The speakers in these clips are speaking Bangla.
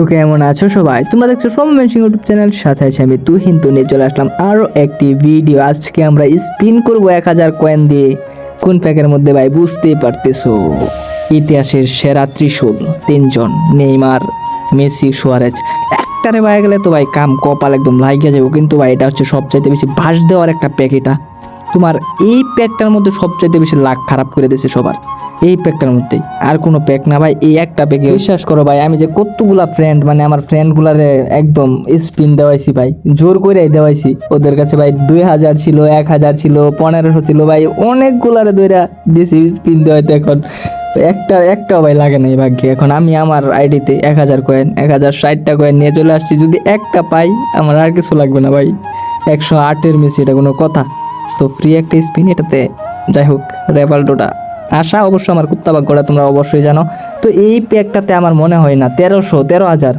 তো কেমন আছো সবাই? তোমরা দেখছ ফ্রম মেনশিং ইউটিউব চ্যানেল সাথে আছে আমি তুহিন। তো নিয়ে চলে আসলাম আরও একটি ভিডিও আজকে আমরা স্পিন করব এক হাজার কয়েন দিয়ে। কোন প্যাকের মধ্যে ভাই? বুঝতেই পারতেছো। ইতিহাসের সেরা ত্রিশূল, তিনজন, নেইমার, মেসি, সুয়ারেজ। একটারে ভাই গেলে তো ভাই কাম কপাল একদম লাগিয়ে যাব। কিন্তু ভাই, এটা হচ্ছে সবচাইতে বেশি ভাস দেওয়ার একটা প্যাক এটা। তোমার এই প্যাকটার মধ্যে সবচাইতে বেশি লাখ খারাপ করে দিয়েছে সবার। এই প্যাকটার মধ্যেই। আর কোনো প্যাক না ভাই, এই একটা প্যাকে বিশ্বাস করো ভাই, আমি যে কতগুলা ফ্রেন্ড মানে আমার ফ্রেন্ডগুলারে একদম স্পিন দেওয়াইছি ভাই, জোর করে দেওয়াইছি। ওদের কাছে ভাই দুই হাজার ছিল, এক হাজার ছিল, পনেরোশো ছিল ভাই, অনেকগুলারে দইরা দিয়েছি স্পিন দেওয়াইতে এখন। একটা, একটাও ভাই লাগে নাই ভাগ্যে। এখন আমি আমার আইডিতে এক হাজার কয়েন এক হাজার ষাটটা কয়েন নিয়ে চলে আসছি। যদি একটা পাই, আমার আর কিছু লাগবে না ভাই। একশো আটের মেসি এটা কোনো কথা। তো ফ্রি একটা স্পিন এটাতে। যাই হোক, রেভাল্ডোটা। আশা অবশ্য আমার কুত্তা ভাগ্যটা তোমরা অবশ্যই জানো। তো এই প্যাকটাতে আমার মনে হয় না, তেরোশো, তেরো হাজার।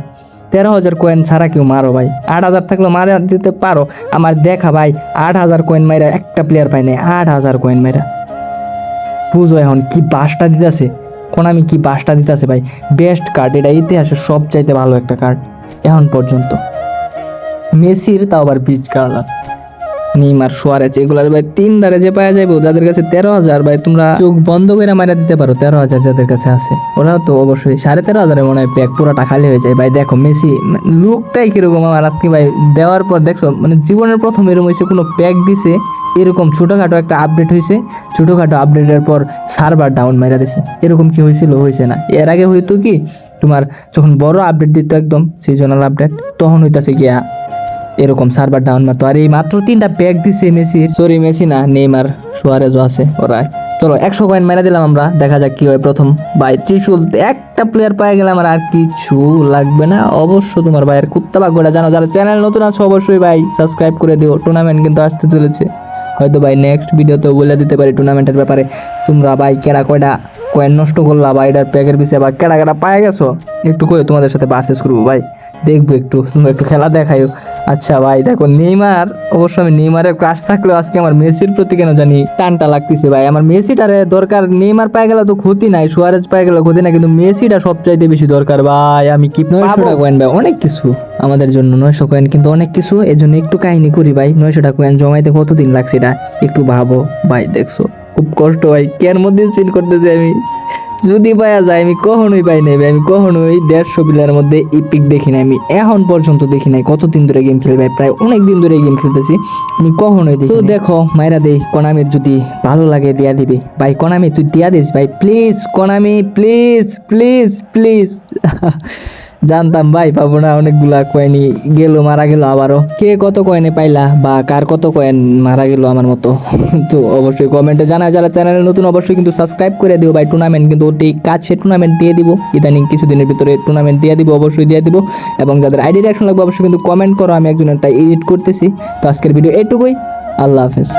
তেরো হাজার কয়েন ছাড়া কেউ মারো ভাই। আট হাজার থাকলে মারা দিতে পারো। আমার দেখা ভাই, আট হাজার কয়েন মাইরা একটা প্লেয়ার পাই নাই, আট হাজার কয়েন মাইরা। বুঝো এখন কি বাসটা দিতেছে? কোন আমি কি বাসটা দিতেছে ভাই? বেস্ট কার্ড এটা ইতিহাসের সবচাইতে ভালো একটা কার্ড এখন পর্যন্ত। মেসির তাও আবার বিচ কার্ড নিমার সোয়ারেজ এগুলার ভাই তিন দারে যে পাওয়া যাবে যাদের কাছে তেরো হাজার, ভাই, তোমরা চোখ বন্ধ করে মারা দিতে পারো, তেরো হাজার যাদের কাছে আছে। ওরাও তো অবশ্যই সাড়ে তেরো হাজারে মনে হয় প্যাক পুরোটা খালি হয়ে যায়। ভাই, দেখো, মেসি লুকটাই কীরকম আমার আজকে, ভাই, দেওয়ার পর দেখছ মানে জীবনের প্রথম এরকম হয়েছে, কোনো প্যাক দিছে, এরকম ছোটোখাটো একটা আপডেট হয়েছে, ছোটোখাটো আপডেটের পর সার্ভার ডাউন মাইরা দিছে। এরকম কি হয়েছিল, হয়েছে না। এর আগে হইতো কি, তোমার যখন বড় আপডেট দিত একদম সিজনাল আপডেট তখন হইতাছে গিয়া এরকম সার্ভার ডাউন মারতো। আর এই মাত্র তিনটা প্যাক দিছে মেসির। সরি মেসি না, নেইমার, সুয়ারেজও আছে ওরা চলো, একশো কয়েন মেরে দিলাম আমরা, দেখা যাক কি হয় প্রথম। ভাই, ত্রিশুল, একটা প্লেয়ার পাই গেলে আমার আর কিছু লাগবে না। অবশ্য তোমার ভাইয়ের কুত্তা ভাগ্যটা জানো, যারা চ্যানেল নতুন আছে, অবশ্যই ভাই সাবস্ক্রাইব করে দিও। টুর্নামেন্ট কিন্তু আসতে চলেছে। হয়তো ভাই নেক্সট ভিডিওতেও বলে দিতে পারি টুর্নামেন্টের ব্যাপারে। তোমরা ভাই কেডা কয়টা কয়েন নষ্ট করলা, বা এটার প্যাকের পিছিয়ে বা কেডা কেডা পায়ে গেছো? একটু করে তোমাদের সাথে পারচেস করব, ভাই। দেখব একটু তোমরা একটু খেলা দেখাইও। আচ্ছা ভাই দেখো নেইমার অবশ্য আমি নেইমারের ক্রাশ থাকলেও আজকে আমার মেসির প্রতি কেন জানি টানটা লাগতেছে ভাই। আমার মেসিটারে দরকার নেইমার পায়ে গেলে তো ক্ষতি নাই সুয়ারেজ পায়ে গেলে ক্ষতি নাই কিন্তু মেসিটা সবচাইতে বেশি দরকার ভাই। আমি কি নয়শো টাকা কয়েন ভাই অনেক কিছু আমাদের জন্য নয়শো কয়েন কিন্তু অনেক কিছু। এই জন্য একটু কাহিনী করি ভাই নয়শো টাকা কয়েন জমাইতে কতদিন লাগছে এটা একটু ভাবো ভাই দেখছ। খুব কষ্ট ভাই কেন মধ্যে চিন করতেছি আমি। যদি পাওয়া যায় আমি কখনোই পাই নাই। আমি কখনোই দেড়শো প্লেয়ারের মধ্যে ইপিক দেখি নাই। আমি এখন পর্যন্ত দেখি নাই কতদিন ধরে গেম খেলি ভাই প্রায় অনেক দিন ধরে গেম খেলতেছি আমি কখনোই দেখি তো দেখো মায়েরা দেই কোনামির যদি ভালো লাগে দিয়া দিবি। ভাই কনামি তুই দিয়া দিস ভাই please Konami please please please জানতাম, ভাই, পাবো না। অনেকগুলা কয়েনই গেল, মারা গেল আবারও। কে কত কয়েনে পাইলা বা কার কত কয়েন? মারা গেল আমার মতো। তো অবশ্যই কমেন্টে জানা যারা চ্যানেলে নতুন অবশ্যই কিন্তু সাবস্ক্রাইব করে দিও ভাই। টুর্নামেন্ট কিন্তু ওটি কাছে টুর্নামেন্ট দিয়ে দিব। ইদানিং কিছুদিনের ভিতরে টুর্নামেন্ট দিয়ে দিব, অবশ্যই দিয়ে দিব। এবং যাদের আইডি রিয়াকশন লাগবে, অবশ্যই কিন্তু কমেন্ট করো, আমি একজন একটা এডিট করতেছি। তো আজকের ভিডিও এটুকুই। আল্লাহ হাফেজ।